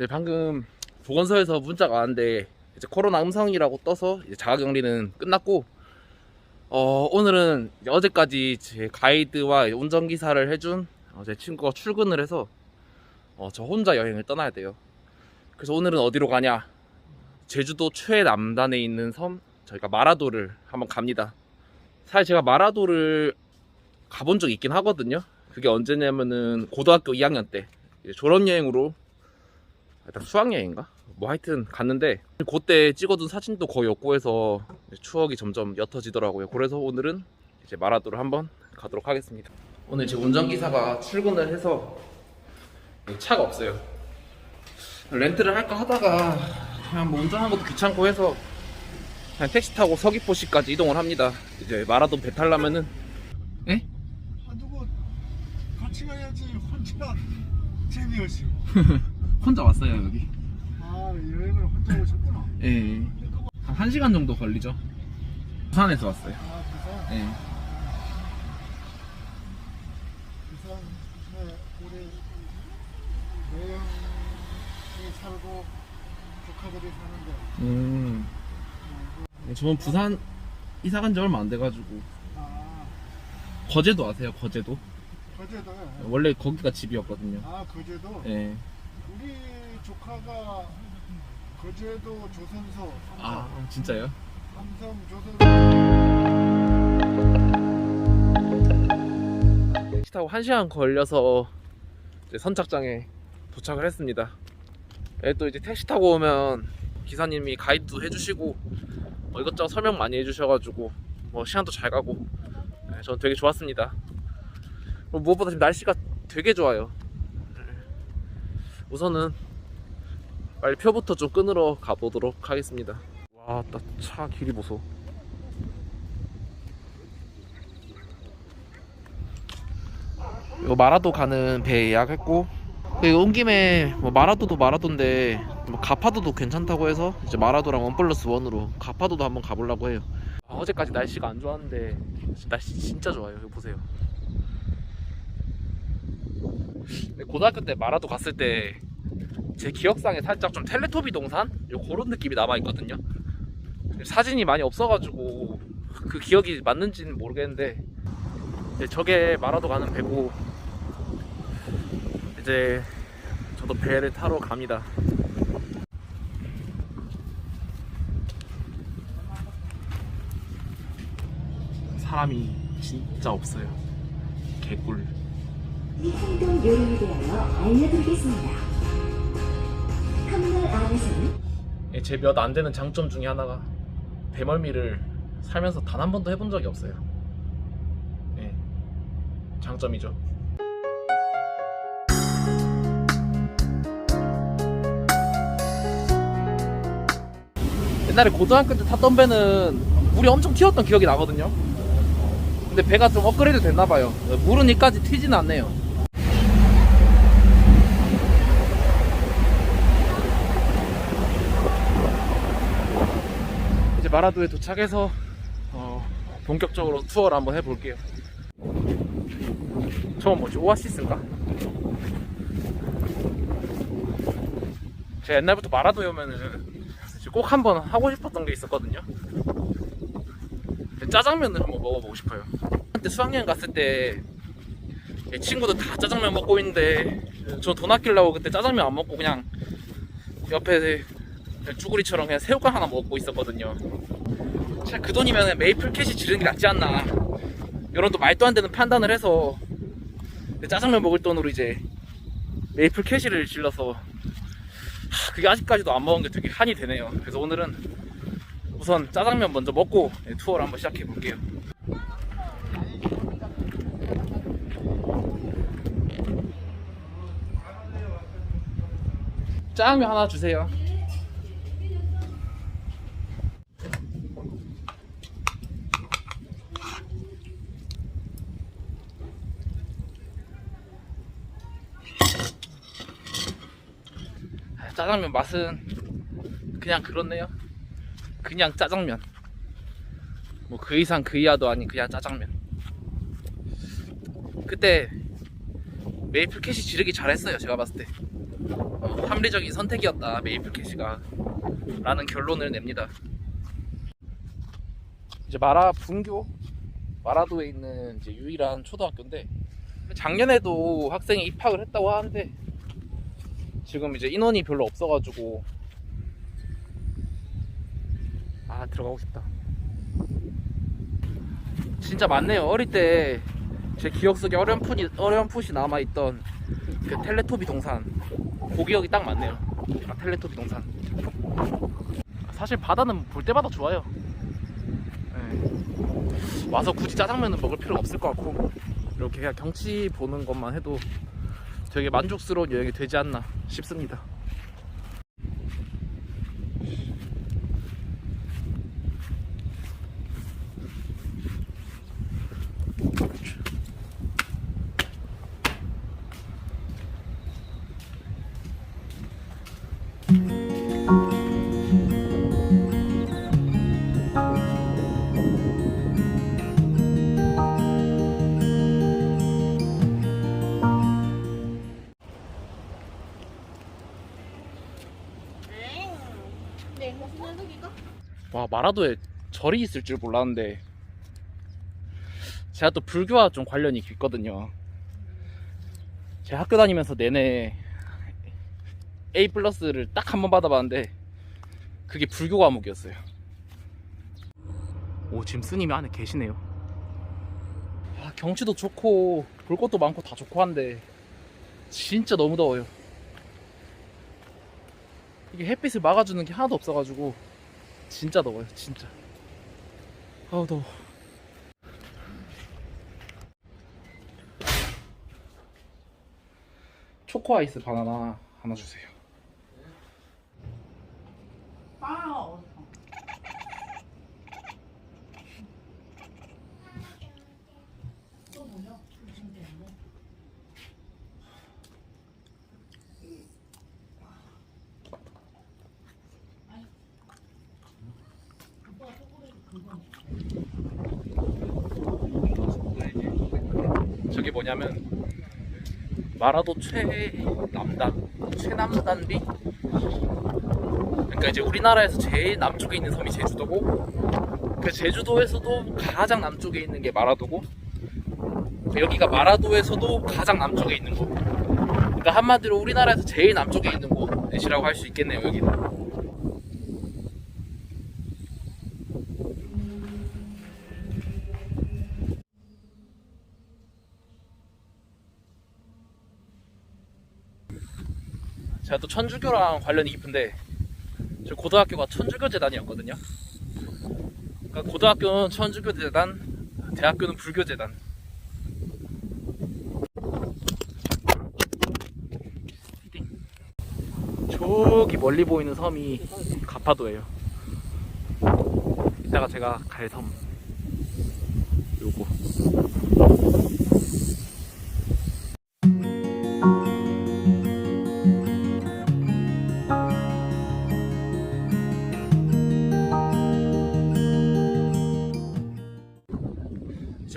네, 방금 보건소에서 문자가 왔는데 이제 코로나 음성이라고 떠서 이제 자가격리는 끝났고 어, 오늘은 어제까지 제 가이드와 운전기사를 해준 어, 제 친구가 출근을 해서 어, 저 혼자 여행을 떠나야 돼요. 그래서 오늘은 어디로 가냐? 제주도 최남단에 있는 섬 저희가 마라도를 한번 갑니다. 사실 제가 마라도를 가본 적이 있긴 하거든요. 그게 언제냐면은 고등학교 2학년 때 졸업여행으로 일단 수학여행인가? 뭐 하여튼 갔는데 그때 찍어둔 사진도 거의 없고 해서 추억이 점점 옅어지더라고요. 그래서 오늘은 이제 마라도를 한번 가도록 하겠습니다. 오늘 제 운전기사가 출근을 해서 차가 없어요. 렌트를 할까 하다가 그냥 뭐 운전하는 것도 귀찮고 해서 그냥 택시 타고 서귀포시까지 이동을 합니다. 이제 마라도 배 타려면은 에? 아 누구 같이 가야지 혼자 재미없이 혼자 왔어요 여기. 아 여행을 혼자 오셨구나 예. 한 1시간 정도 걸리죠. 부산에서 왔어요. 아 부산 예. 부산에 우리 매형이 살고 조카들이 사는데 음. 저는 부산 이사 간 지 얼마 안 돼가지고 아 거제도 아세요? 거제도? 거제도 원래 거기가 집이었거든요. 아 거제도 예. 우리 조카가 거제도 조선소 삼성 아 진짜요? 삼성 조선 택시 타고 1시간 걸려서 선착장에 도착을 했습니다. 예, 또 이제 택시 타고 오면 기사님이 가이드도 해주시고 뭐 이것저것 설명 많이 해주셔가지고 뭐 시간도 잘 가고 예, 저는 되게 좋았습니다. 무엇보다 지금 날씨가 되게 좋아요. 예. 우선은 빨리 표부터 좀 끊으러 가보도록 하겠습니다. 와, 나차 길이 보소. 이거 마라도 가는 배 예약했고 온 김에 뭐 마라도도 마라도인데 뭐 가파도도 괜찮다고 해서 이제 마라도랑 원 플러스 원으로 가파도도 한번 가보려고 해요. 아, 어제까지 날씨가 안 좋았는데 날씨 진짜 좋아요. 이거 보세요. 고등학교 때 마라도 갔을 때 제 기억상에 살짝 좀 텔레토비 동산 요 그런 느낌이 남아 있거든요. 사진이 많이 없어가지고 그 기억이 맞는지는 모르겠는데 이제 저게 마라도 가는 배고 이제 저도 배를 타러 갑니다. 사람이 진짜 없어요. 개꿀. 미행동 요리에 대하여 알려드리겠습니다. 터미널 안에서는 예, 제몇 안 되는 장점 중에 하나가 배멀미를 살면서 단 한 번도 해본 적이 없어요. 예, 장점이죠. 옛날에 고등학교 때 탔던 배는 물이 엄청 튀었던 기억이 나거든요. 근데 배가 좀 업그레이드 됐나 봐요. 물은 이까지 튀지는 않네요. 이제 마라도에 도착해서 어, 본격적으로 투어를 한번 해볼게요. 저건 뭐지? 오아시스인가? 제가 옛날부터 마라도에 오면은 꼭 한번 하고 싶었던 게 있었거든요. 짜장면을 한번 먹어보고 싶어요. 한때 수학여행 갔을 때 친구들 다 짜장면 먹고 있는데 저 돈 아끼려고 그때 짜장면 안 먹고 그냥 옆에 쭈구리처럼 그냥 새우깡 하나 먹고 있었거든요. 참그 돈이면 메이플 캐시 지르는 게 낫지 않나. 이런 또 말도 안 되는 판단을 해서 짜장면 먹을 돈으로 이제 메이플 캐시를 질러서 하, 그게 아직까지도 안 먹은 게 되게 한이 되네요. 그래서 오늘은 우선 짜장면 먼저 먹고 네, 투어를 한번 시작해 볼게요. 짜장면 하나 주세요. 짜장면 맛은 그냥 그렇네요. 그냥 짜장면. 뭐 그 이상 그 이하도 아닌 그냥 짜장면. 그때 메이플 캐시 지르기 잘했어요. 제가 봤을 때. 어, 합리적인 선택이었다 메이플 캐시가 라는 결론을 냅니다. 이제 마라 분교 마라도에 있는 이제 유일한 초등학교인데 작년에도 학생이 입학을 했다고 하는데 지금 이제 인원이 별로 없어가지고 아 들어가고 싶다. 진짜 많네요. 어릴 때 제 기억 속에 어렴풋이 어렴풋이 남아 있던 그 텔레토비 동산 그 기억이 딱 맞네요. 아, 텔레토비 동산. 사실 바다는 볼 때마다 좋아요. 네. 와서 굳이 짜장면은 먹을 필요가 없을 것 같고 이렇게 그냥 경치 보는 것만 해도 되게 만족스러운 여행이 되지 않나 싶습니다. 마라도에 절이 있을 줄 몰랐는데 제가 또 불교와 좀 관련이 깊거든요. 제 학교 다니면서 내내 A 플러스를 딱 한 번 받아봤는데 그게 불교 과목이었어요. 오 지금 스님이 안에 계시네요. 아, 경치도 좋고 볼 것도 많고 다 좋고 한데 진짜 너무 더워요. 이게 햇빛을 막아주는 게 하나도 없어가지고 진짜 더워요 진짜. 아우 더워. 초코 아이스 바나나 하나 주세요 저게 뭐냐면 마라도 최남단. 최남단비? 그러니까 이제 우리나라에서 제일 남쪽에 있는 섬이 제주도고 그 제주도에서도 가장 남쪽에 있는 게 마라도고 여기가 마라도에서도 가장 남쪽에 있는 곳. 그러니까 한마디로 우리나라에서 제일 남쪽에 있는 곳이라고 할 수 있겠네요 여기는 제가 또 천주교랑 관련이 깊은데 저 고등학교가 천주교 재단이었거든요. 그러니까 고등학교는 천주교 재단, 대학교는 불교 재단. 저기 멀리 보이는 섬이 가파도예요. 이따가 제가 갈 섬. 요거.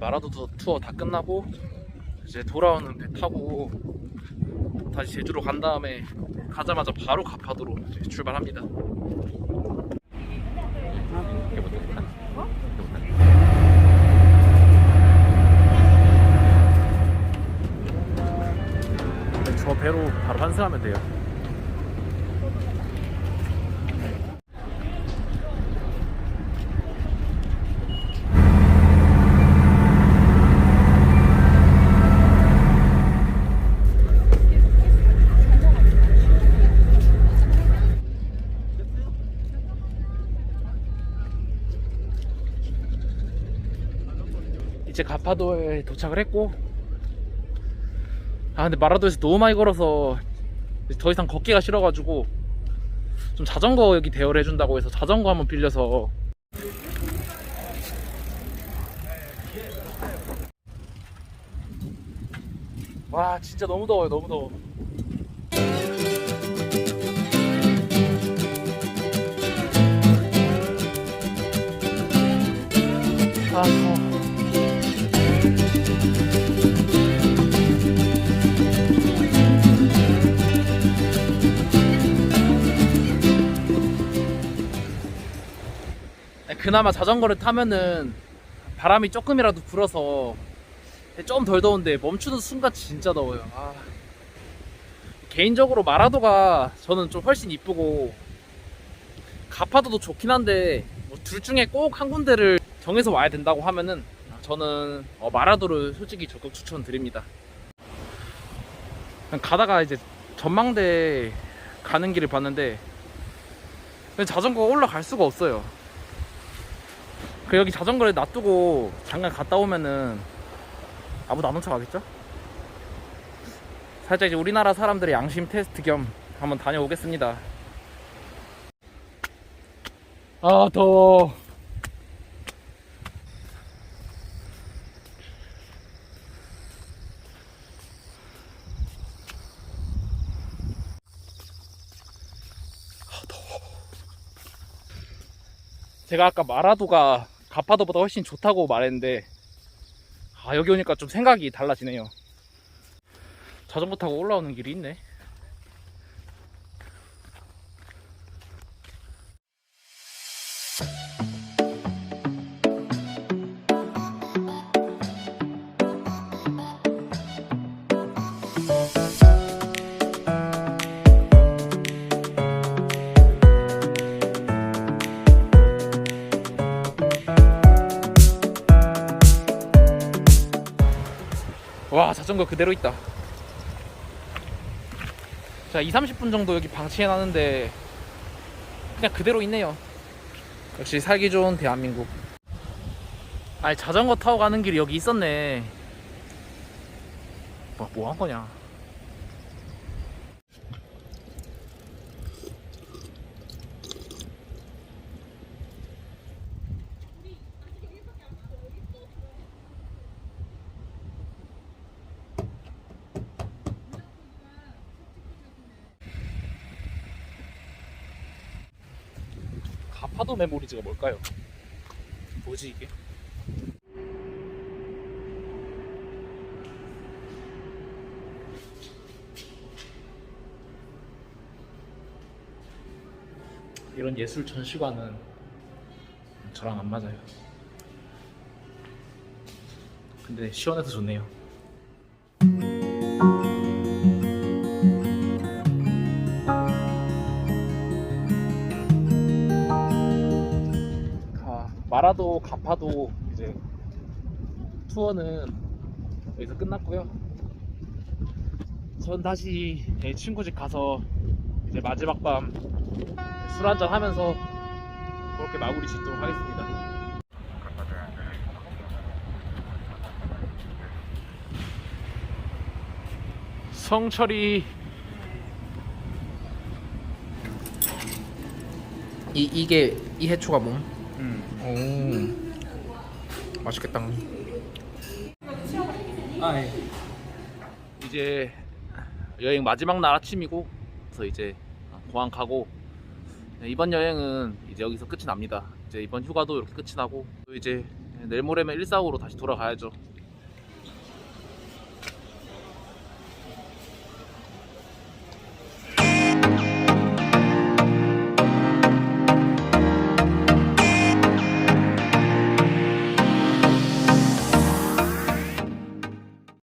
마라도 투어 다 끝나고 이제 돌아오는 배 타고 다시 제주로 간 다음에 가자마자 바로 가파도로 출발합니다. 저 배로 바로 환승하면 돼요. 가파도에 도착을 했고. 아 근데 마라도에서 너무 많이 걸어서 더 이상 걷기가 싫어가지고 좀 자전거 여기 대여를 해준다고 해서 자전거 한번 빌려서. 와 진짜 너무 더워요 너무 더워. 아 그나마 자전거를 타면은 바람이 조금이라도 불어서 좀 덜 더운데 멈추는 순간 진짜 더워요. 아. 개인적으로 마라도가 저는 좀 훨씬 이쁘고 가파도도 좋긴 한데 뭐 둘 중에 꼭 한 군데를 정해서 와야 된다고 하면은 저는 어, 마라도를 솔직히 적극 추천드립니다. 가다가 이제 전망대 가는 길을 봤는데 자전거가 올라갈 수가 없어요. 그 여기 자전거를 놔두고 잠깐 갔다 오면은 아무도 안 훔쳐가겠죠? 살짝 이제 우리나라 사람들의 양심 테스트 겸 한번 다녀오겠습니다. 아 더워. 제가 아까 마라도가 가파도보다 훨씬 좋다고 말했는데 아 여기 오니까 좀 생각이 달라지네요. 자전거 타고 올라오는 길이 있네 자전거 그대로 있다. 자 2, 30분 정도 여기 방치해 놨는데 그냥 그대로 있네요. 역시 살기 좋은 대한민국. 아니 자전거 타고 가는 길이 여기 있었네. 뭐, 뭐 한 거냐 가 파도 메모리즈가 뭘까요? 뭐지 이게? 이런 예술 전시관은 저랑 안 맞아요. 근데 시원해서 좋네요. 마라도 가파도 이제 투어는 여기서 끝났고요. 전 다시 제 친구 집 가서 이제 마지막 밤 술 한잔 하면서 그렇게 마무리 짓도록 하겠습니다. 성철이 이 이게 이 해초가 몸? 음. 오 맛있겠다. 아 예. 이제 여행 마지막 날 아침이고 그래서 이제 공항 가고 네, 이번 여행은 이제 여기서 끝이 납니다. 이제 이번 휴가도 이렇게 끝이 나고 또 이제 내일 모레면 일사후로 다시 돌아가야죠.